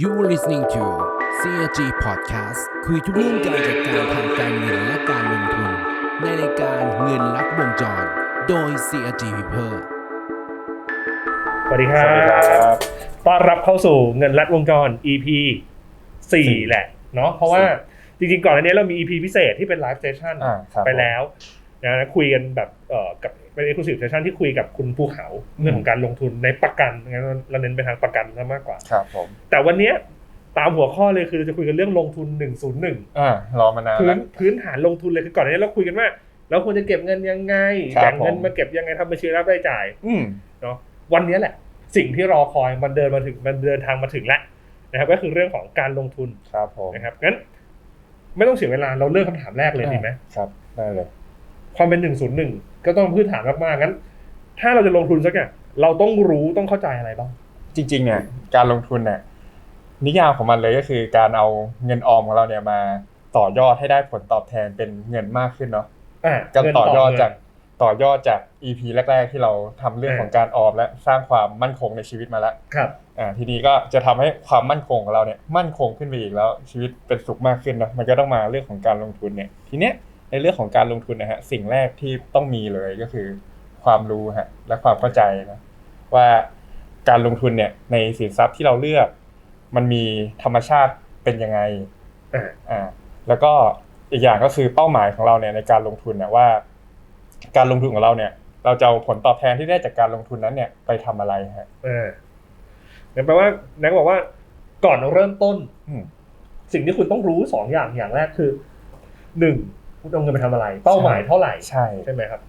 You are listening to CRG Podcast คุยทุกเรื่องการจัดการทางการเงินและการลงทุน ในรายการเงินลัดวงจร โดย CRG People สวัสดีครัสวัสดีครับบต้อนรับเข้าสู่เงินรัดวงจร EP 4 แหละ เนาะ เพราะว่าจริงๆ ก่อนอันนี้เรามี EP พิเศษที่เป็นไลฟ์เซสชั่นอ่าครับไปแล้ว นะคุยกันแบบเอ่อกับเป็น exclusive session ที่คุยกับคุณภูเขาเรื่องของการลงทุนในประกันงั้นเราเน้นไปทางประกันซะมากกว่าครับผมแต่วันเนี้ยตามหัวข้อเลยคือเราจะคุยกันเรื่องลงทุน 101อ่ารอมานานพื้แล้นวพื้นฐานลงทุนเลยคือก่อนอันนี้เราคุยกันว่าเราควรจะเก็บเงินยังไงครับแบ่งเงินผมมาเก็บยังไงทำบัญชีรับรายจ่ายอืมเนาะวันนี้แหละ สิ่งที่รอคอยมันเดินมาถึงมันเดินทางมาถึงแล้วนะครับ ก็คือเรื่องของการลงทุนครับผมนะครับงั้น ไม่ต้องเสียเวลาเราเริ่มคำถามแรกเลยดีไหมครับได้เลย ความเป็นหนึ่งศูนย์หนึ่งก็ต้องพื้นฐานมากๆงั้น ถ้าเราจะลงทุนสักอย่างเราต้องรู้ต้องเข้าใจอะไรบ้าง จริง ๆ เนี่ย การลงทุนเนี่ยนิยามของมันเลยก็คือการเอาเงินออมของเราเนี่ยมาต่อยอดให้ได้ผลตอบแทนเป็นเงินมากขึ้นเนาะอะการเงินต่อยอดเงินจากต่อยอดจาก EP แรก ๆ ที่เราทำเรื่องอ่าของการออมและสร้างความมั่นคงในชีวิตมาแล้วครับอ่าทีนี้ก็จะทำให้ความมั่นคงของเราเนี่ยมั่นคงขึ้นไปอีกแล้วชีวิตเป็นสุขมากขึ้นนะมันก็ต้องมาเรื่องของการลงทุนเนี่ยทีเนี้ยใน เรื่องของการลงทุนนะฮะสิ่งแรกที่ต้องมีเลยก็คือ ความรู้ฮะและความเข้าใจนะว่าการลงทุนเนี่ยในสินทรัพย์ที่เราเลือก มันมีธรรมชาติเป็นยังไงอ่าอ่าแล้วก็อีกอย่างก็คือเป้าหมายของเราเนี่ยในการลงทุนเนี่ยว่า การลงทุนของเราเนี่ย เราจะเอาผลตอบแทนที่ได้จากการลงทุนนั้นเนี่ยไปทำอะไรฮะอ่านั่นแปลว่านักบอกว่าก่อนเริ่มต้นอืมสิ่งที่คุณต้องรู้สองอย่างอย่างแรกคือหนึ่ง คุณเอาเงินไปทำอะไร เป้าหมายเท่าไหร่ใช่ใช่ไหมครับ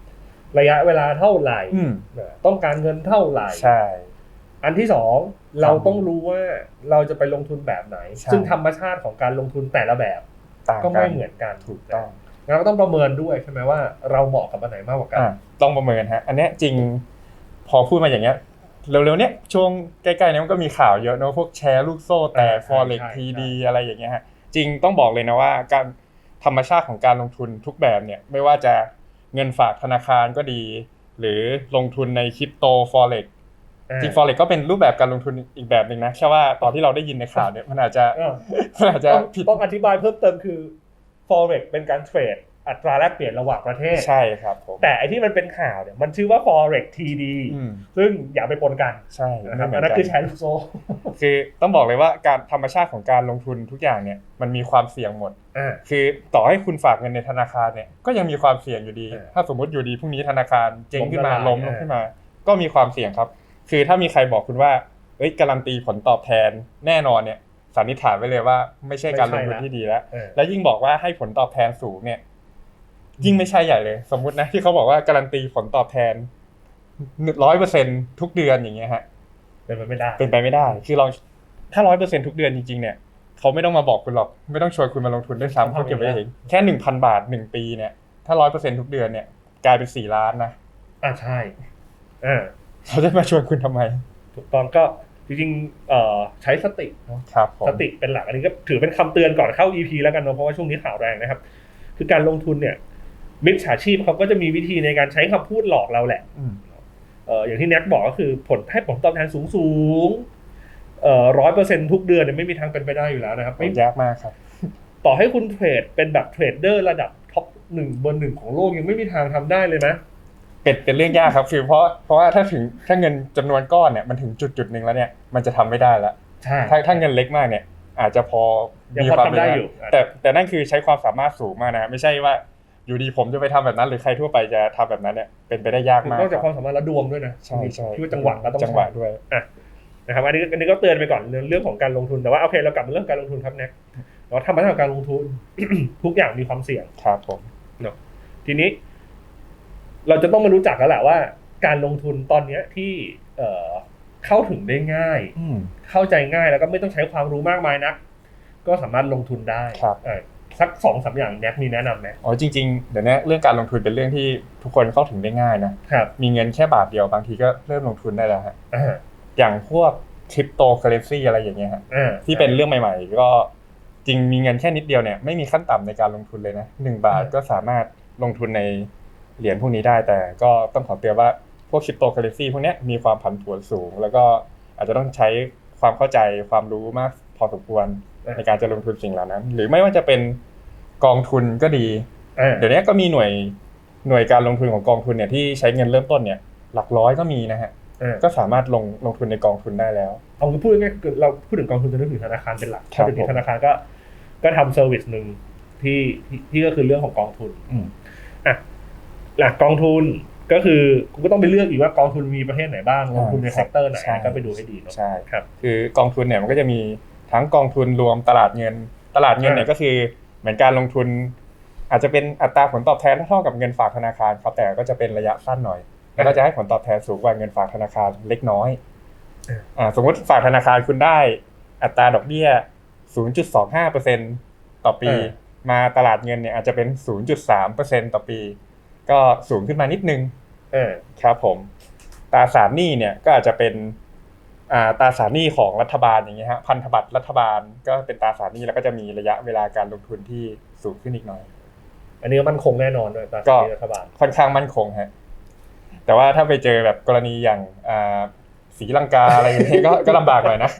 ระยะเวลาเท่าไหร่อืมต้องการเงินเท่าไหร่ใช่ อันที่สองเราต้องรู้ว่าเราจะไปลงทุนแบบไหนใช่ซึ่งธรรมชาติของการลงทุนแต่ละแบบต่างก็กัไม่นเหมือนกันถูกต้องงั้นเราก็ต้องประเมินด้วยใช่ไหมว่าเราเหมาะกับอันไหนมากกว่ากันอ่าต้องประเมินฮะอันเนี้ยจริงพอพูดมาอย่างเงี้ยเร็วๆเนี้ยช่วงใกล้ๆเนี้ยมันก็มีข่าวเยอะเนอะพวกแชร์ลูกโซ่แต่อ่าใช่ forex ใช่ TD อะไรอย่างเงี้ยฮะจริงต้องบอกเลยนะว่าการ ธรรมชาติของการลงทุนทุกแบบเนี่ยไม่ว่าจะเงินฝากธนาคารก็ดี หรือลงทุนในคริปโต forex อ่าจริง forex ก็เป็นรูปแบบการลงทุนอีกแบบหนึ่งนะแค่ว่าตอนที่เราได้ยินในข่าวเนี่ยมันอาจจะเออมันอาจจะต้องผิดต้องอธิบายเพิ่มเติมคือ forex เป็นการเทรด อัตราแลกเปลี่ยนระหว่างประเทศ ใช่ครับผมแต่ไอที่มันเป็นข่าวเนี่ยมันชื่อว่า forex TD อืมซึ่งอย่าไปปนกันใช่นะครับไม่เหมือัอนนนั้นกัคือแชร์ลูกโซ่คือต้องบอกเลยว่าการธรรมชาติของการลงทุนทุกอย่างเนี่ยมันมีความเสี่ยงหมดอ่าคือต่อให้คุณฝากเงินในธนาคารเนี่ยก็ยังมีความเสี่ยงอยู่ดีเออถ้าสมมติอยู่ดีพรุ่งนี้ธนาคารเจ๊งขึ้นมาล้ล้มมละลายขึ้นมา ก็มีความเสี่ยงครับ คือถ้ามีใครบอกคุณว่าเอ้ยการันตีผลตอบแทนแน่นอนเนี่ยสันนิษฐานไว้เลยว่าไม่ใช่การลงทุนที่ดีแล้วเออแล้วยิ่งบอกว่าให้ผลตอบแทนสูงเนี่ย ยิ่งไม่ใช่ใหญ่เลย สมมุตินะที่เขาบอกว่าการันตีผลตอบแทนร้อยเปอร์เซ็นทุกเดือนอย่างเงี้ยฮะเป็นไปไม่ได้เป็นไปไม่ได้ คือเราถ้าร้อยเปอร์เซ็นทุกเดือนจริงๆเนี่ยเขาไม่ต้องมาบอกคุณหรอก ไม่ต้องชวนคุณมาลงทุนด้วยซ้ำเขาเก็บไว้เองแค่หนึ่งพันบาทหนึ่งปีเนี่ยถ้าร้อยเปอร์เซ็นทุกเดือนเนี่ยกลายเป็นสี่ล้านนะอ่าใช่อ่าเขาจะมาชวนคุณทำไม ถูกต้องก็จริงๆเอ่อใช้สติเนาะครับผมสติเป็นหลักอันนี้ก็ถือเป็นคำเตือนก่อนเข้า EP แล้วกันเนาะเพราะว่าช่วงนี้ข่าวแรงนะครับ คือการลงทุนเนี่ย มิจฉาชีพเขาก็จะมีวิธีในการใช้คำพูดหลอกเราแหละอืมเอ่ออย่างที่แน็กบอกก็คือผลให้ผลตอบแทนสูงสูงๆเอ่อร้อยเปอร์เซ็นทุกเดือนเนี่ยไม่มีทางเป็นไปได้อยู่แล้วนะครับไม่ยากมากครับ ต่อให้คุณเทรดเป็นแบบเทรดเดอร์ระดับท็อปหนึ่งเบอร์หนึ่งของโลกยังไม่มีทางทำได้เลยนะเป็นเป็นเรื่องยากครับคือเพราะเพราะว่าถ้าถึงถ้าเงินจำนวนก้อนเนี่ยมันถึงจุดจุดๆหนึ่งแล้วเนี่ยมันจะทำไม่ได้แล้วใช่ถ้าถ้าเงินเล็กมากเนี่ย อาจจะพอยังมีพอความทำได้เป็นปอยู่แต่แต่นั่นคือใช้ความสามารถสูงมากนะไม่ใช่ว่า อยู่ดีผมจะไปทำแบบนั้นหรือใครทั่วไปจะทำแบบนั้นเนี่ยเป็นไปได้ยากมากนอกจากคครับวามสามารถและดวงด้วยนะใช่ใช่ที่ว่าจังหวะก็ต้องจังหวะใช่ด้วยนะครับอันนี้อันนี้ก็เตือนไปก่อนเรื่องเรื่องของการลงทุนแต่ว่าโอเคเรากลับมาเรื่องการลงทุนครับแน็กเราทำมาทางการลงทุนทุกอย่างมีความเสี่ยงครับผมทีนี้ เราจะต้องมารู้จักแล้วแหละว่า การลงทุนตอนเนี้ยที่เอ่อเข้าถึงได้ง่ายอืมเข้าใจง่ายแล้วก็ไม่ต้องใช้ความรู้มากมายนัก ก็สามารถลงทุนได้ครับเอ่อ สักสองสามอย่างแน็กมีแนะนำไหมอ๋อจริงๆเดี๋ยวนี้เรื่องการลงทุนเป็นเรื่องที่ทุกคนเข้าถึงได้ง่ายนะครับมีเงินแค่บาทเดียวบางทีก็เริ่มลงทุนได้แล้วฮะอ่าอย่างพวกคริปโตเคอเรนซีอะไรอย่างเงี้ยฮะอ่าที่เป็นเรื่องใหม่ ๆ ก็จริงมีเงินแค่นิดเดียวเนี่ยไม่มีขั้นต่ำในการลงทุนเลยนะหนึ่งบาทก็สามารถลงทุนในเหรียญพวกนี้ได้แต่ก็ต้องขอเตือนว่าพวกคริปโตเคอเรนซีพวกเนี้ยมีความผันผวนสูง แล้วก็อาจจะต้องใช้ความเข้าใจความรู้มากพอสมควรอ่าในการจะลงทุนสิ่งเหล่านั้น หรือไม่ว่าจะเป็น กองทุนก็ดีอ่าเดี๋ยวนี้ก็มีหน่วยหน่วยการลงทุนของกองทุนเนี่ยที่ใช้เงินเริ่มต้นเนี่ยหลักร้อยก็มีนะฮะอ่าก็สามารถลงลงทุนในกองทุนได้แล้ว เอาพูดง่ายๆคือเราพูดถึงกองทุนจะนึกถึงธนาคารเป็นหลักครับถ้าถึงผมธนาคารก็ก็ทำเซอร์วิสหนึ่งที่ที่ที่ก็คือเรื่องของกองทุนอืมอะหลักกองทุนก็คือคุณก็ต้องไปเลือกอีกว่ากองทุนมีประเภทไหนบ้างลงทุนในเซกเตอร์ไหนใช่ก็ไปดูให้ดีเนาะใช่ครับคือกองทุนเนี่ยมันก็จะมีทั้งกองทุนรวมตลาดเงิน ตลาดเงินเนี่ยอ่าก็คือเห มือนการลงทุน อาจจะเป็นอัตราผลตอบแทนเท่ากับเงินฝากธนาคารครับแต่ก็จะเป็นระยะสั้นหน่อย แล้วก็จะให้ผลตอบแทนสูงกว่าเงินฝากธนาคารเล็กน้อยอ่าสมมติฝากธนาคารคุณได้อัตราดอกเบี้ย 0.25%ต่อปี มาตลาดเงินเนี่ยอาจจะเป็น 0.3%ต่อปี ก็สูงขึ้นมานิดนึงเออครับผมตราสารหนี้เนี่ยก็อาจจะเป็นอ่า ตราสารหนี้ของรัฐบาลอย่างเงี้ยฮะพันธบัตรรัฐบาลก็เป็นตราสารหนี้แล้วก็จะมีระยะเวลาการลงทุนที่สูงขึ้นอีกหน่อย อันนี้ก็มั่นคงแน่นอนด้วยตามก็ที่รัฐบาลค่อนข้างมั่นคงฮะแต่ว่าถ้าไปเจอแบบกรณีอย่างอ่าศรีลังกาอะไรอย่างเงี้ยก็ก็ลำบากหน่อยนะ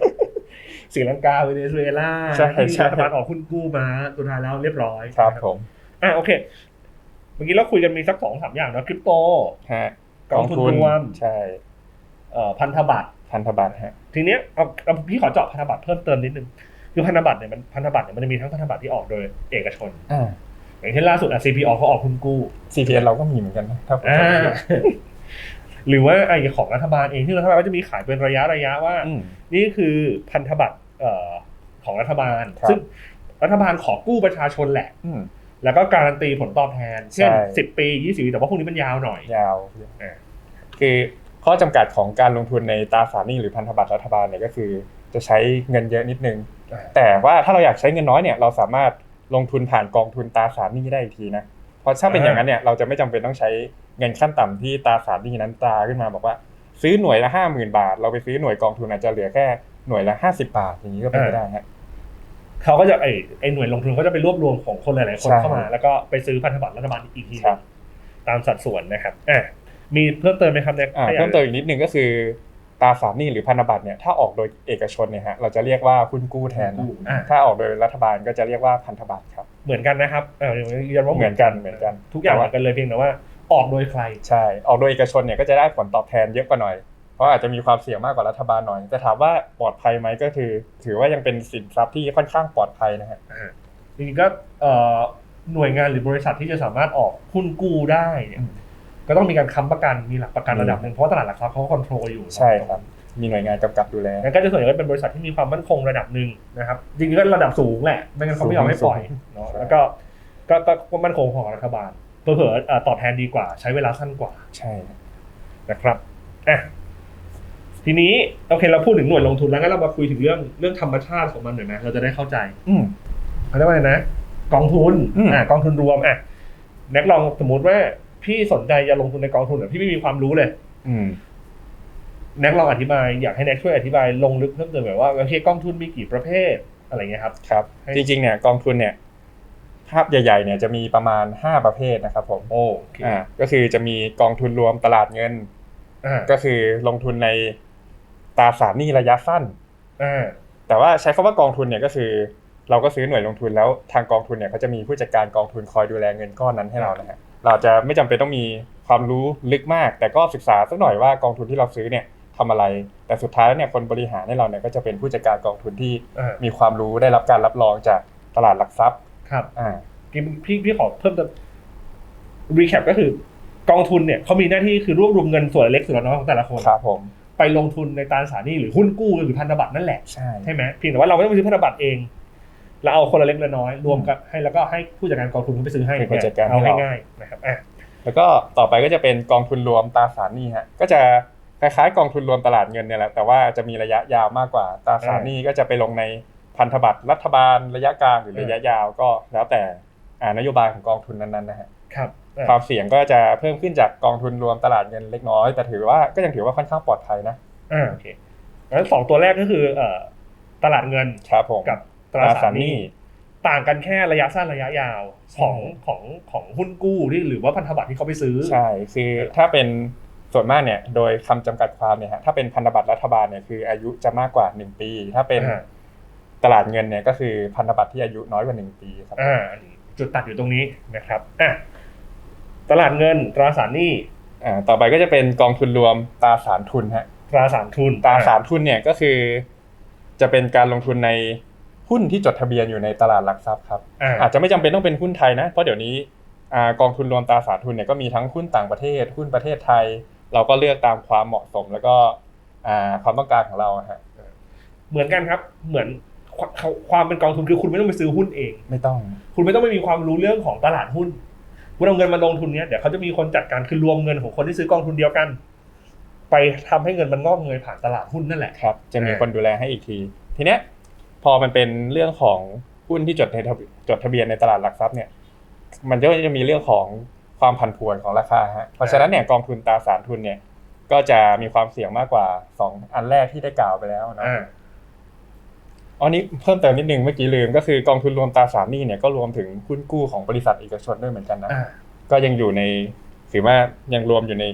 ศรีลังกาเวเนซุเอลาใช่ที่ใช่รัฐบาลออกหุ้นกู้มาสุดท้ายแล้วเรียบร้อยครับนะผมอะโอเคเมื่อกี้เราคุยกันมีสักสองสามอย่างเนาะคริปโตฮะกองทุนรวมใช่เอ่อพันธบัตร พันธบัตรฮะทีเนี้ยเอาเอาพี่ขอเจาะพันธบัตรเพิ่มเติมนิดนึงคือพันธบัตรเนี่ยมันพันธบัตรเนี่ยมันจะมีทั้งพันธบัตรที่ออกโดยเอกชนอ่าอย่างเช่นล่าสุดอะ CPO เขาออกหุ้นกู้ CPN เราก็มีเหมือนกันนะถ้าผมอ่าจำไม่ผิดหรือว่าไอ้ของรัฐบาลเองที่รัฐบาลก็จะมีขายเป็นระยะระยะว่าอืมนี่คือพันธบัตรเอ่อของรัฐบาลครับซึ่งรัฐบาลขอกู้ประชาชนแหละอืมแล้วก็การันตีผลตอบแทน เช่นใช่สิบปียี่สิบปีแต่ว่าพวกนี้มันยาวหน่อยยาวอ่าคือ ข้อจำกัดของการลงทุนในตราสารหนี้หรือพันธบัตรรัฐบาลเนี่ยก็คือ จะใช้เงินเยอะนิดนึงอ่าแต่ว่าถ้าเราอยากใช้เงินน้อยเนี่ยเราสามารถลงทุนผ่านกองทุนตราสารหนี้ได้อีกทีนะเพราะถ้าเป็นอย่างนั้นเนี่ยเราจะไม่จำเป็นต้องใช้เงินขั้นต่ำที่ตราสารหนี้นั้นตราขึ้นมาบอกว่า ซื้อหน่วยละห้าหมื่นบาท เราไปซื้อหน่วยกองทุนอาจจะเหลือแค่หน่วยละห้าสิบาทอย่างนี้ก็เป็นไปได้ฮะเขาก็จะไอ้ไอ้หน่วยลงทุนเขาจะไปรวบรวมของคนหลาย ๆ คนใช่เข้ามา แล้วก็ไปซื้อพันธบัตรรัฐบาลอีกทีหครันึ่บงตามสัดส่วนนะครับอะ มีเพิ่มเติมไหมครับเนี่ยอ่าถ้าอยากเพิ่มเติมอีกนิดนึงก็คือตราสารหนี้หรือพันธบัตรเนี่ยถ้าออกโดยเอกชนเนี่ยฮะเราจะเรียกว่าหุ้นกู้แทนนะอะถ้าออกโดยรัฐบาลก็จะเรียกว่าพันธบัตรครับเหมือนกันนะครับเออยืนยันว่าเหมือนกันเหมือนกัน ทุกอย่างเหมือนกันเลยเพียงแต่ว่าออกโดยใครใช่ออกโดยเอกชนเนี่ยก็จะได้ผลตอบแทนเยอะกว่าหน่อยเพราะอาจจะมีความเสี่ยงมากกว่ารัฐบาลหน่อยแต่ถามว่าปลอดภัยไหมก็คือ ถือว่ายังเป็นสินทรัพย์ที่ค่อนข้างปลอดภัยนะฮะอ่าจริงๆก็เอ่อหน่วยงานหรือบริษัทที่จะสามารถออกหุ้นกู้ได้เนี่ยอืม ก็ต้องมีการค้ำประกันมีหลักประกันอืมระดับหนึ่งเพราะว่าตลาดหลักทรัพย์เขาคอนโทรลอยู่ใช่ครับมีหน่วยงานกำกับดูแลงั้นก็จะส่วนใหญ่ก็เป็นบริษัทที่มีความมั่นคงระดับหนึ่งนะครับจริงๆก็ระดับสูงแหละไม่งั้นเขาไม่ยอมให้ปล่อยสูงเนาะใช่แล้วก็ก็ก็ก็มั่นคงของรัฐบาลเผลอๆเอ่อตอบแทนดีกว่า ใช้เวลาสั้นกว่าใช่นะครับอะทีนี้โอเคเราพูดถึงหน่วยลงทุนแล้วงั้นเรามาคุยถึงเรื่องเรื่องธรรมชาติของมันหน่อยไหมเราจะได้เข้าใจ อืมเขาเรียกว่าอะไรนะกองทุนอืมอ่ากองทุนรวมอะแน็กลองสมมติว่า พี่สนใจจะลงทุนในกองทุนแต่พี่ไม่มีความรู้เลย อืมแน็กลองอธิบายอยากให้แน็กช่วยอธิบายลงลึกเพิ่มเติมแบบว่าโอเคกองทุนมีกี่ประเภทอะไรเงี้ยครับ ครับให้จริงๆเนี่ยกองทุนเนี่ยภาพใหญ่ๆเนี่ยจะมีประมาณ 5 ประเภทนะครับผมโอเคอ่าก็คือจะมีกองทุนรวมตลาดเงินอ่าก็คือลงทุนในตราสารหนี้ระยะสั้นอ่าแต่ว่าใช้คำว่ากองทุนเนี่ยก็คือ เราก็ซื้อหน่วยลงทุนแล้วทางกองทุนเนี่ยเขาจะมีผู้จัดการกองทุนคอยดูแลเงินก้อนนั้นให้เรานะฮะ เราจะไม่จำเป็นต้องมีความรู้ลึกมาก แต่ก็ศึกษาสักหน่อยว่ากองทุนที่เราซื้อเนี่ยทำอะไร แต่สุดท้ายแล้วเนี่ยคนบริหารให้เราเนี่ยก็จะเป็นผู้จัดการกองทุนที่อ่ามีความรู้ได้รับการรับรองจากตลาดหลักทรัพย์ ครับ อ่าพี่พี่พี่ขอเพิ่มเติมรีแคปก็คือกองทุนเนี่ยเขามีหน้าที่คือรวบรวมเงินส่วนเล็กส่วนน้อยของแต่ละคนครับผมไปลงทุนในตราสารหนี้หรือหุ้นกู้หรือพันธบัตรนั่นแหละใช่ใช่ไหมเพียงแต่ว่าเราไม่ต้องไปซื้อพันธบัตรเอง เราเอาคนละเล็กละน้อยรวมกับให้แล้วก็ให้ผู้จัดการกองทุนเขาไปซื้อให้เป็นผู้จัดการเอาให้ให้เราง่ายนะครับอะแล้วก็ต่อไปก็จะเป็นกองทุนรวมตราสารหนี้ฮะก็จะคล้ายๆกองทุนรวมตลาดเงินเนี่ยแหละแต่ว่าจะมีระยะยาวมากกว่าตราสารหนี้ก็จะไปลงในพันธบัตรรัฐบาลระยะกลางหรือระยะยาวก็แล้วแต่อ่านโยบายของกองทุนนั้นๆนะฮะครับอะความเสี่ยงก็จะเพิ่มขึ้นจากกองทุนรวมตลาดเงินเล็กน้อย แต่ถือว่าก็ยังถือว่าค่อนข้างปลอดภัยนะอ่าโอเคงั้นสองตัวแรกก็คือเอ่อตลาดเงินครับผมกับ ตตราราสาสารรหหนี้นี้ต่างกันแค่ระยะสั้นระยะยาวใช่ของของของหุ้นกู้ที่หรือว่าพันธบัตรที่เขาไปซื้อใช่คือถ้าเป็นส่วนมากเนี่ยโดยคำจำกัดความเนี่ยฮะถ้าเป็นพันธบัตรรัฐบาลเนี่ยคืออายุจะมากกว่า 1 ปี ถ้าเป็นอ่าตลาดเงินเนี่ยก็คือพันธบัตรที่อายุน้อยกว่าหนึ่งปีครับอ่าอันนี้จุดตัดอยู่ตรงนี้นะครับอะตลาดเงินตราสารหนี้อ่าต่อไปก็จะเป็นกองทุนรวมตราสารทุนฮะตราสารทุนตราสารทุนเนี่ยก็คือ จะเป็นการลงทุนใน หุ้นที่จดทะเบียนอยู่ในตลาดหลักทรัพย์ครับอ่าอาจจะไม่จำเป็นต้องเป็นหุ้นไทยนะ เพราะเดี๋ยวนี้อ่ากองทุนรวมตราสารทุนเนี่ยก็มีทั้งหุ้นต่างประเทศ หุ้นประเทศไทย เราก็เลือกตามความเหมาะสมแล้วก็อ่าความต้องการของเราฮะเหมือนกันครับเหมือนความความเป็นกองทุนคือคุณไม่ต้องไปซื้อหุ้นเอง ไม่ต้อง คุณไม่ต้องไปมีความรู้เรื่องของตลาดหุ้นคุณเอาเงินมาลงทุนเนี้ยเดี๋ยวเขาจะมีคนจัดการคือรวมเงินของคนที่ซื้อกองทุนเดียวกัน ไปทำให้เงินมันงอกเงยผ่านตลาดหุ้นนั่นแหละครับ จะมีอ่าคนดูแลให้อีกที ทีเนี้ย พอมันเป็นเรื่องของหุ้นที่จดในทะเบียนจดทะเบียนในตลาดหลักทรัพย์เนี่ย มันก็จะมีเรื่องของความผันผวนของราคาฮะเพราะฉะนั้นเนี่ยกองทุนตราสารทุนเนี่ยก็จะมีความเสี่ยงมากกว่าสองอันแรกที่ได้กล่าวไปแล้วเนาะอ่าอันนี้เพิ่มเติมนิดนึงเมื่อกี้ลืมก็คือกองทุนรวมตราสารหนี้เนี่ยก็รวมถึงหุ้นกู้ของบริษัทเอกชนด้วยเหมือนกันนะอ่าก็ยังอยู่ในถือว่ายังรวมอยู่ใน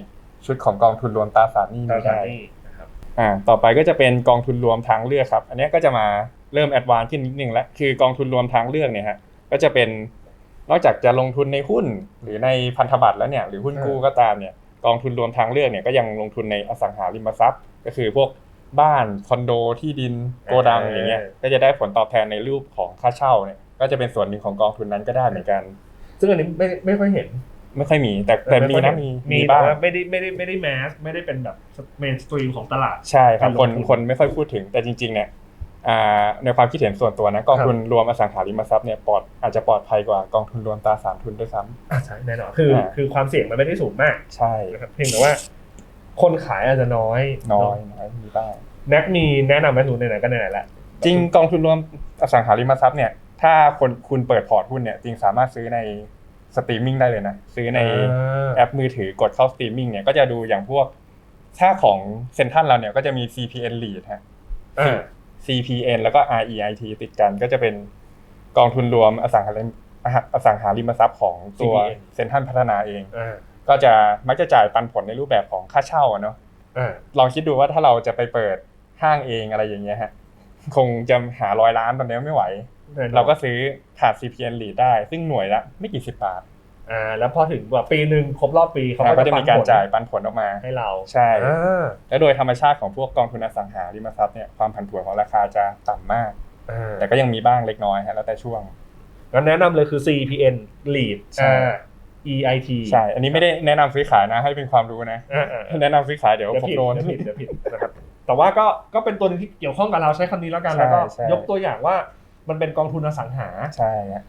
ชุดของกองทุนรวมตราสารหนี้ตรานี้สารได้หนี้นะครับอ่า ต่อไปก็จะเป็นกองทุนรวมทางเลือกครับ อันเนี้ยก็จะมา เริ่มแอดวานซ์ขึ้นนิดนึงแล้วคือกองทุนรวมทางเลือกเนี่ยฮะก็จะเป็นนอกจากจะลงทุนในหุ้นหรือในพันธบัตรแล้วเนี่ยหรือหุ้นกู้ก็ตามเนี่ยกองทุนรวมทางเลือกเนี่ยก็ยังลงทุนในอสังหาริมทรัพย์ ก็คือพวกบ้านคอนโดที่ดินโกดังอย่างเงี้ยก็จะได้ผลตอบแทนในรูปของค่าเช่าเนี่ยก็จะเป็นส่วนหนึ่งของกองทุนนั้นก็ได้เหมือนกัน ซึ่งอันนี้ไม่ไม่ค่อยเห็นไม่ค่อยมี แต่แต่มีนะมีมีมีแต่บ้างว่าไม่ได้ไม่ได้ไม่ได้แมสไม่ได้เป็นแบบเมนสตรีมของตลาดใช่ครับการลงคนทุนคนไม่ค่อยพูดถึงแต่จริงๆเนี่ยอ่า ในความคิดเห็นส่วนตัวนะกองทุนรวมอสังหาริมทรัพย์เนี่ยปลอดอาจจะปลอดภัยกว่ากองทุนรวมตราสารทุนด้วยซ้ำอะใช่แน่นอนคืออ่าคือความเสี่ยงมันไม่ได้สูงมากใช่นะครับเพียงแต่ว่า คนขายอาจจะน้อย น้อยน้อยมีบ้างแน็กมีแนะนำไหมหนูไหนๆก็ไหนๆแหละจริงกองทุนรวมอสังหาริมทรัพย์เนี่ยถ้าคนคุณเปิดพอร์ตหุ้นเนี่ยจริงสามารถซื้อในสตรีมมิ่งได้เลยนะซื้อในแอปมือถือกดเข้าสตรีมมิ่งเนี่ยก็จะดูอย่างพวกถ้าของเซ็นทรัลเราเนี่ยก็จะมี CPN Lead ฮะอ่า CPN แล้วก็ REIT ติดกันก็จะเป็นกองทุนรวมอสังหาริมอสังหาริมทรัพย์ของตัว CPN เซ็นทรัลพัฒนาเองอ่าก็จะมักจะจ่ายปันผลในรูปแบบของค่าเช่าอะเนาะอ่าลองคิดดูว่าถ้าเราจะไปเปิดห้างเองอะไรอย่างเงี้ยฮะคงจะหาร้อยล้านตอนนี้ไม่ไหวแน่นอนเราก็ซื้อผ่าน CPN Lead ได้ ซึ่งหน่วยละไม่กี่สิบบาท อ่าแล้วพอถึงแบบปีหนึ่งครบรอบปีเขาก็ก็จะจะมีการปันผลจ่ายปันผลออกมา ให้เราใช่ อ่าและโดยธรรมชาติของพวกกองทุนอสังหาริมทรัพย์เนี่ยความผันผวนของราคาจะต่ำมาก อ่าแต่ก็ยังมีบ้างเล็กน้อยฮะแล้วแต่ช่วง งั้นแนะนำเลยคือ CPN Lead ใช่ อ่า EIT ใช่ อันนี้ไม่ได้แนะนำซื้อขายนะให้เป็นความรู้นะ อ่าอ่า แนะนำซื้อขายเดี๋ยวเดี๋ยวผมผิดโดน เดี๋ยวผิดเดี๋ยวผิดนะครับ แต่ว่าก็ก็เป็นตัวหนึงที่เกี่ยวข้องกับเราใช้คำนี้แล้วกันใช่แล้วก็ใช่ ยกตัวอย่างว่ามันเป็นกองทุนอสังหา ใช่ฮะ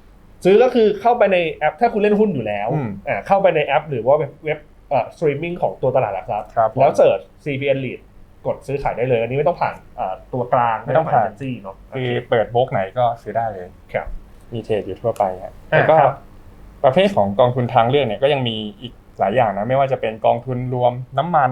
ซื้อก็คือเข้าไปในแอป ถ้าคุณเล่นหุ้นอยู่แล้วอืมอ่าเข้าไปในแอป หรือว่าเว็บเว็บเอ่อสตรีมมิ่งของตัวตลาดหลักทรัพย์ครับผมแล้วเสิร์ช CPN Lead กดซื้อขายได้เลย อันนี้ไม่ต้องผ่านอ่าตัวกลางไม่ต้องผ่าน เอเจนซี่เนาะ คือเปิดโบล็อกไหนก็ซื้อได้เลยครับมีเทรดอยู่ทั่วไปฮะอ่าแล้วก็ครับ ประเภทของกองทุนทางเลือกเนี่ยก็ยังมีอีกหลายอย่างนะไม่ว่าจะเป็นกองทุนรวมน้ำมัน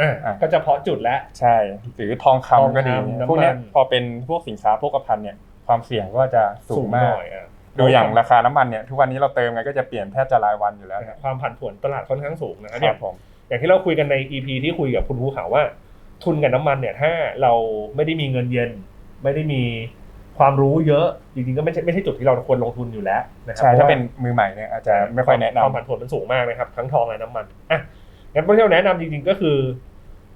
อ่าอะ ก็จะเพาะจุดแล้ว ใช่ หรือทองคำก็ดีทองคำเนี่ยพวกเนี้ยน้ำมันพอเป็นพวกสินค้าโภคภัณฑ์เนี่ยความเสี่ยงก็จะสูงหมากน่อยอะ ดูอย่างราคาน้ำมันเนี่ยทุกวันนี้เราเติมไงก็จะเปลี่ยนแทบจะรายวันอยู่แล้วนะความผันผวนตลาดค่อนข้างสูงนะครับคเนี่รัยบผมอย่างที่เราคุยกันใน EP ที่คุยกับคุณภูเขาว่า ทุนกับน้ำมันเนี่ยถ้าเราไม่ได้มีเงินเย็น ไม่ได้มีความรู้เยอะจริงๆก็ไม่ใช่ไม่ใช่จุดที่เราควรลงทุนอยู่แล้วนะครัใช่พระถ้าว่เป็นมือใหม่เนี่ยอาจจะไม่ค่อยแนะนำความผันผวนมันสูงมากนะครับทั้งทองและน้ำมันอะงั้นที่เราแนะนำจริงๆก็คือ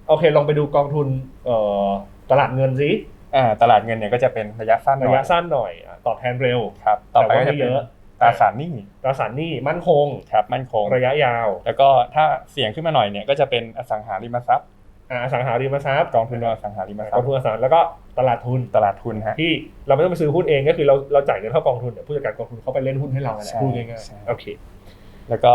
โอเคลองไปดูกองทุนเอ่อตลาดเงินสิ อ่าตลาดเงินเนี่ยก็จะเป็นระยะสั้นหน่ระอยยะสั้นหน่อยอะตอบแทนเร็ว ครับ ต่อไปแต่ว่าก็จะไม่เป็นเยอะตราสารหนี้ตราสารหนี้มั่นคง ครับมั่นคง ระยะยาวแล้วก็ถ้าเสี่ยงขึ้นมาหน่อยเนี่ยก็จะเป็นอสังหาริมทรัพย์อะอสังหาริมทรัพย์กองทุนรวมอสังหาริมทรักอพงย์ทุนอสังหาแล้วก็ตลาดทุนตลาดทุนฮะ ที่เราไม่ต้องไปซื้อหุ้นเองก็คือเราเราจ่ายเงินเข้ากองทุนเดี๋ยวผู้จัดการกองทุนเขาไปเล่นหุ้นให้เราแหละใช่พูดง่ายใช่ ๆโอเค แล้วก็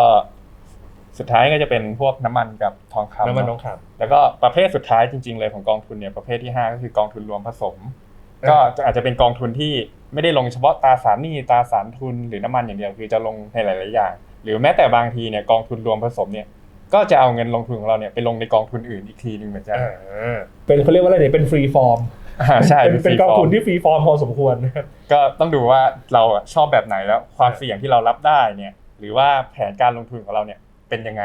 สุดท้ายก็จะเป็นพวกน้ำมันกับทองคำน้ำมันทเนออะงคแล้วก็ประเภทสุดท้ายจริง ๆ เลยของกองทุนเนี่ยประเภทที่ 5 ก็คือกองทุนรวมผสมำก็อาจจะเป็นกองทุนที่ไม่ได้ลงเฉพาะตราสารหนี้ตราสารทุนหรือน้ำมันอย่างเดียวคือจะลงในหลายๆอย่าง หรือแม้แต่บางทีเนี่ยกองทุนรวมผสมเนี่ยก็จะเอาเงินลงทุนของเราเนี่ยไปลงในกองทุนอื่นอีกทีหนึงเหมือนกันอ่าเป็นเขาเรียกว่าอะไรเนี่ยเป็นฟรีฟอร์มอ่าใช่เป็นเป็น free กองทุน form ที่ฟรีฟอร์มพอสมควรนะครับก็ต้องดูว่าเราอะชอบแบบไหนแล้วความอ่าเสี่ยงที่เรารับได้เนี่ยหรือว่าแผนการลงทุนของเราเนี่ย เป็นยังไง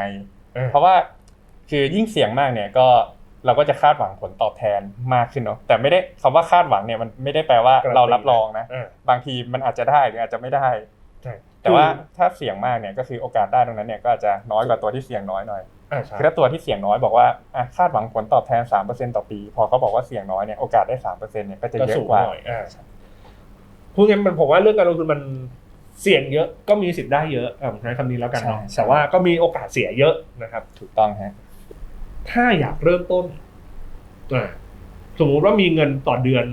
อ่าเพราะว่าคือยิ่งเสี่ยงมากเนี่ยก็เราก็จะคาดหวังผลตอบแทนมากขึ้นเนาะแต่ไม่ได้คำว่าคาดหวังเนี่ยมันไม่ได้แปลว่าเรารับรองนะอ่าบางทีมันอาจจะได้หรืออาจจะไม่ได้ใช่แต่ว่าถ้าเสี่ยงมากเนี่ยก็คือโอกาสได้ตรงนั้นเนี่ยก็อาจจะน้อยกว่าตัวที่เสี่ยงน้อยหน่อยอ่าใช่คือถ้าตัวที่เสี่ยงน้อยบอกว่าอะคาดหวังผลตอบแทน3%ต่อปี พอเขาบอกว่าเสี่ยงน้อยเนี่ยโอกาสได้3%เนี่ยก็จะก็เยอะสูงกว่าหน่อยอ่าพูดงั้นมันผมว่าเรื่องการลงทุนมัน เสี่ยงเยอะก็มีสิทธิ์ได้เยอะอ่าผมใช้คำนี้แล้วกันเนาะใช่ใช่ แต่ว่าก็มีโอกาสเสียเยอะนะครับ ถูกต้องฮะ ถ้าอยากเริ่มต้นอ่าสมมุติว่ามีเงินต่อเดือน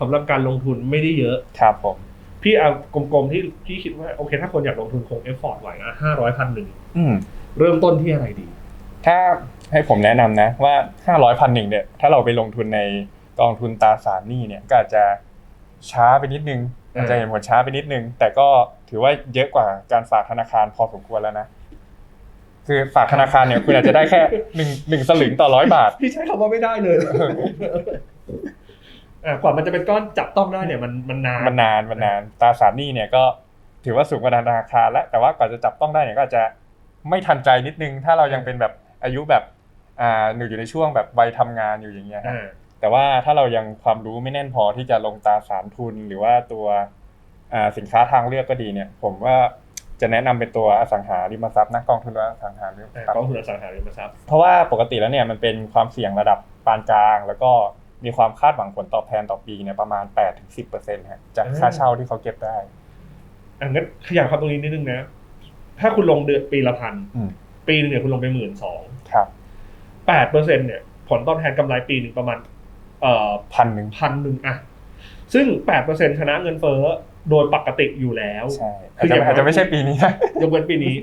สำหรับการลงทุนไม่ได้เยอะ ครับผม พี่เอากลมๆที่พี่คิดว่าโอเค ถ้าคนอยากลงทุนคงเอฟฟอร์ดไหวอะห้าร้อยพันหนึ่งอืม เริ่มต้นที่อะไรดี ถ้าให้ผมแนะนำนะว่า 500พันหนึ่งเนี่ยถ้าเราไปลงทุนในกองทุนตราสารหนี้เนี่ยก็อาจจะช้าไปนิดนึงอ่าอาจจะเห็นผลช้าไปนิดนึง แต่ก็ ถือว่าเยอะกว่าการฝากธนาคารพอสมควรแล้วนะคือฝากธนาคารเนี่ยคุณอาจจะได้แค่หนึ่งหนึ่งสลึงต่อร้อยบาท พี่ใช้คำว่าไม่ได้เลยอ่ากว่ามันจะเป็นก้อนจับต้องได้เนี่ยมันมันนานมันนานมันนานตราสารหนี้เนี่ยก็ถือว่าสูงกว่าธนาคารแล้วแต่ว่ากว่าจะจับต้องได้เนี่ยก็อาจจะไม่ทันใจนิดนึง ถ้าเรายังเป็นแบบอายุแบบอ่าหนูอยู่ในช่วงแบบวัยทำงานอยู่อย่างเงี้ยฮะอ่าแต่ว่าถ้าเรายังความรู้ไม่แน่นพอที่จะลงตราสารทุนหรือว่าตัวอ่า สินค้าทางเลือกก็ดีเนี่ยผมว่าจะแนะนำเป็นตัวอสังหาริมทรัพย์นะกองทุนอสังหาริมอ่าทรัพกองย์ทุนอสังหาริมทรัพย์เพราะว่าปกติแล้วเนี่ยมันเป็นความเสี่ยงระดับปานกลาง แล้วก็มีความคาดหวังผลตอบแทนต่อปีเนี่ยประมาณ8-10%ฮะจากค่าเช่าที่เขาเก็บได้อะงั้นขยายความตรงนี้นิดนึงนะ ถ้าคุณลงเดือนปีละพันอืมปีหนึงเนี่ยคุณลงไปหมื่นสองครับแปดเปอร์เซ็นเนี่ย ผลตอบแทนกำไรปีหนึ่งประมาณ เอ่อพันหนึ่งพันหนึ่งอะซึ่งแปดเปอร์เซ็นชนะเงินเฟ้อ โดยปกติอยู่แล้วใช่อาจจะอาจจะไม่ใช่ปีนี้นะยกเว้นปีนี้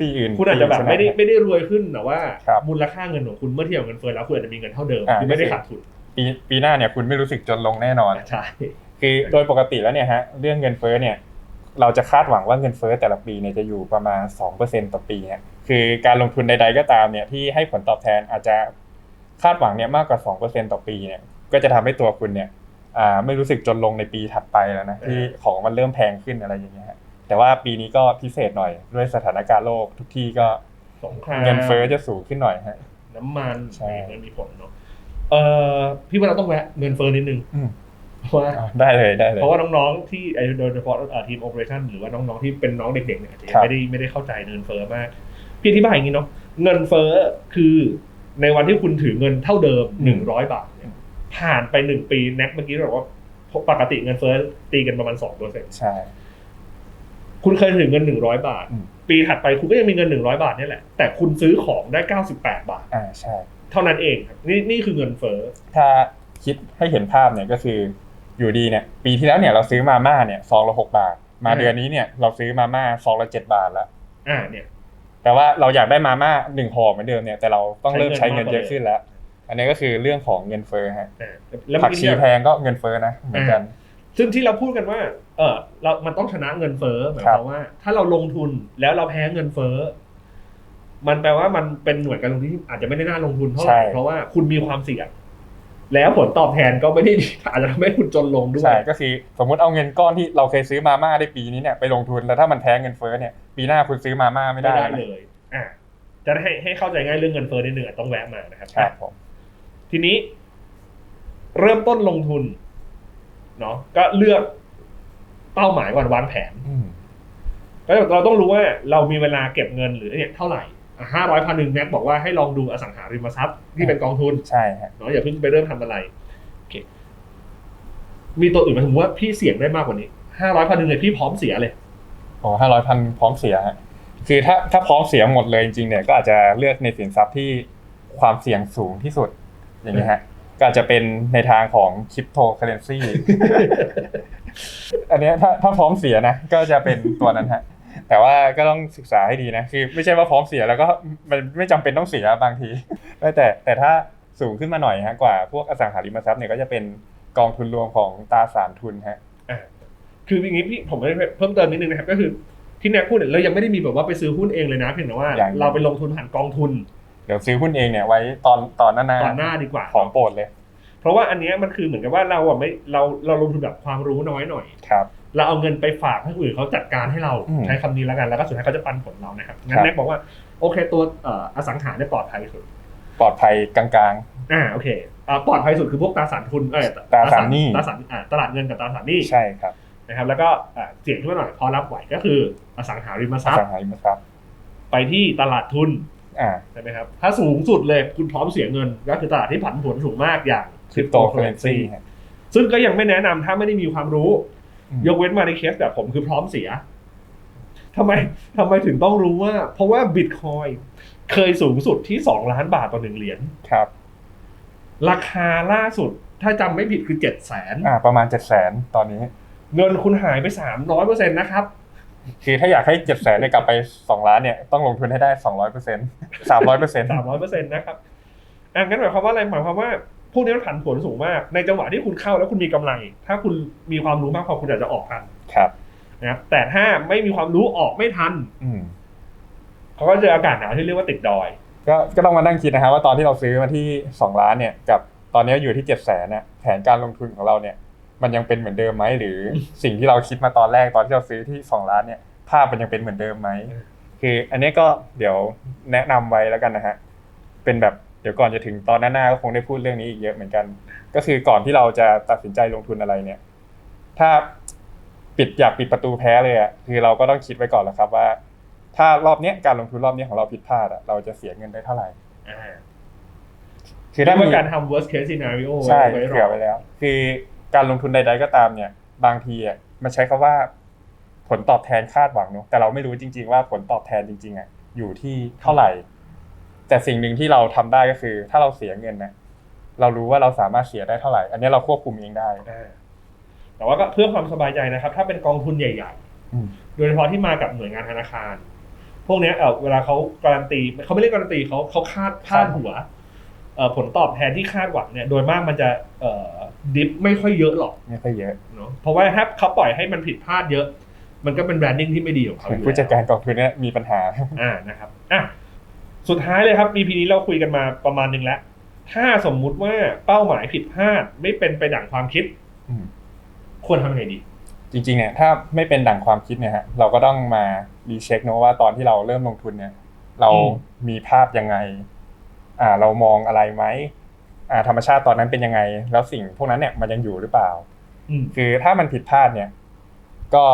ปีอื่น คุณอาจจะแบบปีไม่ได้ใช่หไม่ได้รวยขึ้นแต่ว่าครับมูลค่าเงินของคุณเมื่อเทียบกับเงินเฟ้อแล้วคุณอาจจะมีเงินเท่าเดิมอ่าคือไม่ได้ขาดทุนปีปีหน้าเนี่ยคุณไม่รู้สึกจนลงแน่นอนใช่คือโดยปกติแล้วเนี่ยฮะเรื่องเงินเฟ้อเนี่ยเราจะคาดหวังว่าเงินเฟ้อแต่ละปีเนี่ยจะอยู่ประมาณ 2%ต่อปีฮะคือการลงทุนใด ๆก็ตามเนี่ยที่ให้ผลตอบแทนอาจจะคาดหวังเนี่ยมากกว่า 2%ต่อปีเนี่ยก็จะทำให้ตัวคุณเนี่ยอ่า ไม่รู้สึกจนลงในปีถัดไปแล้วนะที่ของมันเริ่มแพงขึ้นอะไรอย่างเงี้ยฮะแต่ว่าปีนี้ก็พิเศษหน่อยด้วยสถานการณ์โลกทุกที่ก็สงครามเงินเฟ้อจะสูงขึ้นหน่อยฮะน้ำมันใช่มันมีผลเนาะเออพี่ว่าเราต้องแวะเงินเฟ้อนิดนึงอืมเพราะว่าอ่าได้เลยได้เลยเพราะว่าน้องๆที่ไอ้โดยเฉพาะเอ่อทีมโอเปอเรชั่นหรือว่าน้องๆที่เป็นน้องเด็กๆเนี่ยอาจจะยังครับไม่ได้ไม่ได้เข้าใจเงินเฟ้อมากพี่อธิบายอย่างนี้เนาะเงินเฟ้อคือในวันที่คุณถือเงินเท่าเดิมหนึ่งร้อยบาทเนี่ย ผ่านไปหนึ่งปีแน็กเมื่อกี้เราบอกว่าปกติเงินเฟ้อตีกันประมาณสองเปอร์เซ็นต์ใช่ คุณเคยถือเงินหนึ่งร้อยบาทอืมปีถัดไปคุณก็ยังมีเงินหนึ่งร้อยบาทเนี่ยแหละ แต่คุณซื้อของได้เก้าสิบแปดบาท อ่าใช่ เท่านั้นเองครับนี่นี่คือเงินเฟ้อ ถ้าคิดให้เห็นภาพเนี่ยก็คืออยู่ดีเนี่ย ปีที่แล้วเนี่ยเราซื้อมาม่าเนี่ยซองละหกบาท มาอืมเดือนนี้เนี่ยเราซื้อมาม่าซองละเจ็ดบาทแล้ว อ่าเนี่ย แต่ว่าเราอยากได้มาม่าหนึ่งห่อเหมือนเดิมเนี่ยแต่เราต้องเริ่มใช้ใช้เงิเงินนมากกว่าเยอะขึ้นแล้ว อันนี้ก็คือเรื่องของเงินเฟ้อฮะอ่าแล้วผักเมื่อชีกี้เนี่ยแพงก็เงินเฟ้อนะเหมือนกัน ซึ่งที่เราพูดกันว่า เออเรามันต้องชนะเงินเฟ้อหมายครัคบวามว่า ถ้าเราลงทุนแล้วเราแพ้เงินเฟ้อมันแปลว่ามันเป็นหน่วยการลงทุนที่อาจจะไม่ได้น่าลงทุนเท่าไหร่เพราะว่าคุณมีความเสี่ยงแล้วผลตอบแทนก็ไม่ได้ดีอาจจะทำให้คุณจนลงด้วยใช่ก็คือสมมุติเอาเงินก้อนที่เราเคยซื้อมาม่าได้ปีนี้เนี่ยไปลงทุนแล้วถ้ามันแพ้เงินเฟ้อเนี่ย ปีหน้าคุณซื้อมาม่าไม่ไม่ได้ได้นะเลย อะจะให้ให้เข้าใจง่ายเรื่องเงินเฟ้อนิดนึงอะต้องแวะมานะครับครับผม ทีนี้ เริ่มต้นลงทุนเนาะก็เลือกเป้าหมายก่อนวางแผนอืมก็เราต้องรู้ว่าเรามีเวลาเก็บเงินหรือเนี่ยเท่าไหร่ห้าร้อยพันหนึ่งแม็กบอกว่าให้ลองดูอสังหาริมทรัพย์ที่เป็นกองทุนใช่ฮะเนาะอย่าเพิ่งไปเริ่มทำอะไรโอเคมีตัวอื่นไหมสมมติว่าพี่เสี่ยงได้มากกว่านี้ห้าร้อยพันหนึ่งเลยพี่พร้อมเสียเลยโอ้ห้าร้อยพันพร้อมเสียฮะคือถ้าถ้าพร้อมเสียหมดเลยจริงๆเนี่ยก็อาจจะเลือกในสินทรัพย์ที่ความเสี่ยงสูงที่สุด อย่างนี้ฮะก็อาจจะเป็นในทางของคริปโตเคอเรนซีอันเนี้ยถ้าถ้าพร้อมเสียนะ ก็จะเป็นตัวนั้นฮะแต่ว่าก็ต้องศึกษาให้ดีนะคือ ไม่ใช่ว่าพร้อมเสียแล้วก็มันไม่จำเป็นต้องเสียบางทีแต่แต่ถ้าสูงขึ้นมาหน่อยฮะกว่าพวกอสังหาริมทรัพย์เนี่ยก็จะเป็นกองทุนรวมของตราสารทุนฮะอ่าคืออย่างนี้พี่ผมไม่ได้เพิ่มเติมนิดนึงนะครับ ก็คือที่แน็กพูดเนี่ยเรายังไม่ได้มีแบบว่าไปซื้อหุ้นเองเลยนะเพียงแต่ว่าอย่างเราไปลงทุนผ่านกองทุน เดี๋ยวซื้อหุ้นเองเนี่ยไว้ตอนตอนหน้าๆก่อนหน้าดีกว่า ของโปรดเลย เพราะว่าอันเนี้ยมันคือเหมือนกับว่าเราอะไม่เราเราลงทุนแบบความรู้น้อยหน่อยครับเราเอาเงินไปฝากให้คนอื่นเขาจัดการให้เราอืมใช้คำนี้แล้วกันแล้วก็สุดท้ายเขาจะปันผลเรานะครับงั้ครันบแน็กบอกว่าโอเคตัวเอ่ออสังหาเนี่ยปลอดภัยสุดปลอดภัยกลางอ่าโอเคอ่าปลอดภัยสุดคือพวกตราสารทุนเอ้ยตราสารหนี้ตราสารอ่าตลาดเงินกับตราสารหนี้ใช่ครับนะครับ แล้วก็อ่าเสี่ยงขึ้นมาหน่อยพอรับไหวก็คืออสังหาริมอทรัพสังย์หาริมทรัพย์ ไปที่ตลาดทุน อ่าใช่ไหมครับ ถ้าสูงสุดเลยคุณพร้อมเสียเงินก็คือตลาดที่ผันผวนสูงมากอย่างคริปโตเคอเรนซีซึ่งก็ยังไม่แนะนำถ้าไม่ได้มีความรู้อืมยกเว้นมาในเคสแบบผมคือพร้อมเสียทำไมทำไมถึงต้องรู้ว่า เพราะว่าบิตคอยเคยสูงสุดที่สองล้านบาทต่อหนึ่งเหรียญครับ ราคาล่าสุดถ้าจำไม่ผิดคือเจ็ดแสนอ่า ประมาณเจ็ดแสนตอนนี้ เงินคุณหายไปสามร้อยเปอร์เซ็นต์นะครับ คือถ้าอยากให้เจ็ดแสนเนี่ยกลับไปสองล้านเนี่ยต้องลงทุนให้ได้สองร้อยเปอร์เซ็นต์สามร้อยเปอร์เซ็นต์สามร้อยเปอร์เซ็นต์นะครับอะงั้นหมายความว่าอะไรหมายความว่าพวกนี้มันผันผวนสูงมาก ในจังหวะที่คุณเข้าแล้วคุณมีกำไร ถ้าคุณมีความรู้มากพอคุณอาจจะออกทันครับนะครับแต่ถ้าไม่มีความรู้ออกไม่ทันอืมเขาก็เจออากาศหนาวที่เรียกว่าติดดอย ก็ก็ต้องมานั่งคิดนะครับว่าตอนที่เราซื้อมาที่สองล้านเนี่ย กับตอนนี้อยู่ที่เจ็ดแสนเนี่ยแผนการลงทุนของเราเนี่ย มันยังเป็นเหมือนเดิมไหมหรือสิ่งที่เราคิดมาตอนแรกตอนที่เราซื้อที่สองล้านเนี่ยภาพมันยังเป็นเหมือนเดิมไหมอืมคืออันนี้ก็เดี๋ยวแนะนำไว้แล้วกันนะฮะเป็นแบบเดี๋ยวก่อนจะถึงตอนหน้าๆก็คงได้พูดเรื่องนี้อีกเยอะเหมือนกัน ก็คือก่อนที่เราจะตัดสินใจลงทุนอะไรเนี่ย ถ้าปิดอยากปิดประตูแพ้เลยอะคือเราก็ต้องคิดไว้ก่อนแล้วครับว่า ถ้ารอบเนี้ยการลงทุนรอบเนี้ยของเราผิดพลาดอะเราจะเสียเงินได้เท่าไหร่อ่าคือเรียถ้ากมีว่าการทำ worst case scenario ใช่ไว้รเผื่อไว้แล้ว คือ การลงทุนใด ๆ ก็ตามเนี่ย บางทีอะมันใช้คำว่าผลตอบแทนคาดหวังเนอะแต่เราไม่รู้จริง ๆ ว่าผลตอบแทนจริง ๆอะอยู่ที่เท่าไหร่ แต่สิ่งหนึ่งที่เราทำได้ก็คือ ถ้าเราเสียเงินนะเรารู้ว่าเราสามารถเสียได้เท่าไหร่ อันนี้เราควบคุมเองได้อ่าแต่ว่าก็เพื่อความสบายใจนะครับ ถ้าเป็นกองทุนใหญ่อืมๆโดยเฉพาะที่มากับหน่วยงานธนาคาร พวกเนี้ยเออเวลาเขาการันตีเขาไม่เรียกการันตีเขาเขาคาดพาดหัวเอ่อ ผลตอบแทนที่คาดหวังเนี่ยโดยมากมันจะเอ่อดิฟไม่ค่อยเยอะหรอกไม่ค่อยเยอะเนาะเพราะว่าถ้าเขาปล่อยให้มันผิดพลาดเยอะ มันก็เป็นแบรนดิ้งที่ไม่ดีของเขาอยู่ผู้จัดแล้วการกองทุนเนี่ยมีปัญหาอ่านะครับอะสุดท้ายเลยครับ EP นี้เราคุยกันมาประมาณหนึงแล้ว ถ้าสมมุติว่าเป้าหมายผิดพลาดไม่เป็นไปดั่งความคิดอืมควรทำยังไงดี จริงๆเนี่ยถ้าไม่เป็นดั่งความคิดเนี่ยฮะเราก็ต้องมารีเช็คเนอะว่าตอนที่เราเริ่มลงทุนเนี่ย เราอืมมีภาพยังไง อ่าเรามองอะไรไหมอ่าธรรมชาติตอนนั้นเป็นยังไง แล้วสิ่งพวกนั้นเนี่ยมันยังอยู่หรือเปล่าอืมคือถ้ามันผิดพลาดเนี่ย ก็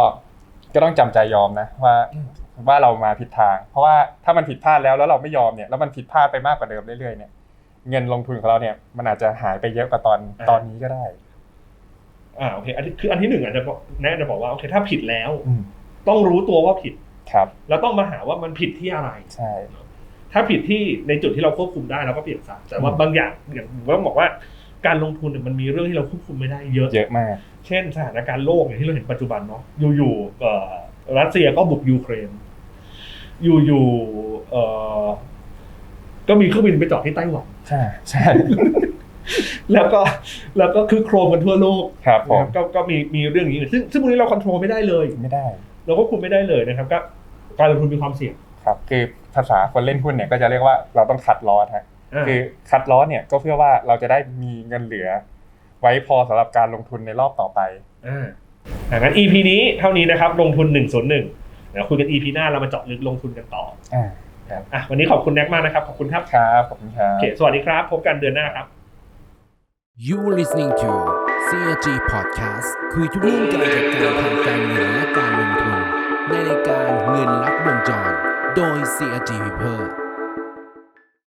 ก็ต้องจำใจยอมนะว่าอืมว่าเรามาผิดทาง เพราะว่าถ้ามันผิดพลาดแล้วแล้วเราไม่ยอมเนี่ยแล้วมันผิดพลาดไปมากกว่าเดิมเรื่อยๆเนี่ยเงินลงทุนของเราเนี่ย มันอาจจะหายไปเยอะกว่าตอนตอนนี้ก็ได้อ่าโอเคอันที่คืออันที่หนึ่งอาจจะบอกแนะจะบอกว่าโอเค ถ้าผิดแล้วอืมต้องรู้ตัวว่าผิดครับ แล้วต้องมาหาว่ามันผิดที่อะไรใช่ ถ้าผิดที่ในจุดที่เราควบคุมได้เราก็เปลี่ยนซะแต่ว่าอืมบางอย่างอย่างผมก็บอกว่าการลงทุนเนี่ยมันมีเรื่องที่เราควบคุมไม่ได้เยอะเยอะมาก เช่นสถานการณ์โลกอย่างที่เราเห็นปัจจุบันเนาะอยู่ๆเอ่อรัสเซียก็บุกยูเครน อยู่ๆเอ่อก็มีเครื่องบินไปจอดที่ไต้หวันใช่ใช่แล้วก็แล้วก็คือโครมกันทั่วโลกครับผนะคมรับก็ก็มีมีเรื่องอย่างนี้ซึ่งซึ่งพวกนี้เราควบคุมไม่ได้เลย ไม่ได้ เราก็คุมไม่ได้เลยนะครับ ก็การลงทุนมีความเสี่ยง ครับคือภาษาคนเล่นหุ้นเนี่ยก็จะเรียกว่าเราต้องคัดลอสฮะอ่าคือคัดลอสเนี่ยก็เพื่อว่าเราจะได้มีเงินเหลือ ไว้พอสำหรับการลงทุนในรอบต่อไปอ่าอ่างั้น EP นี้เท่านี้นะครับลงทุน1นศูนย์หนึ่งเดี๋ยวคุยกัน EP หน้าเรามาเจาะลึกลงทุนกันต่ออ่าอะวันนี้ขอบคุณแน็กมากนะครับขอบคุณครับครับขอบคุณครัโอบเคสวัสดีครับ พบกันเดือนหน้าครับ You are listening to CAG Podcast คุยทุกเรื่องการจัดการทางการเงินและการลงทุนในรายการเงินลับวงจร โดย CAG People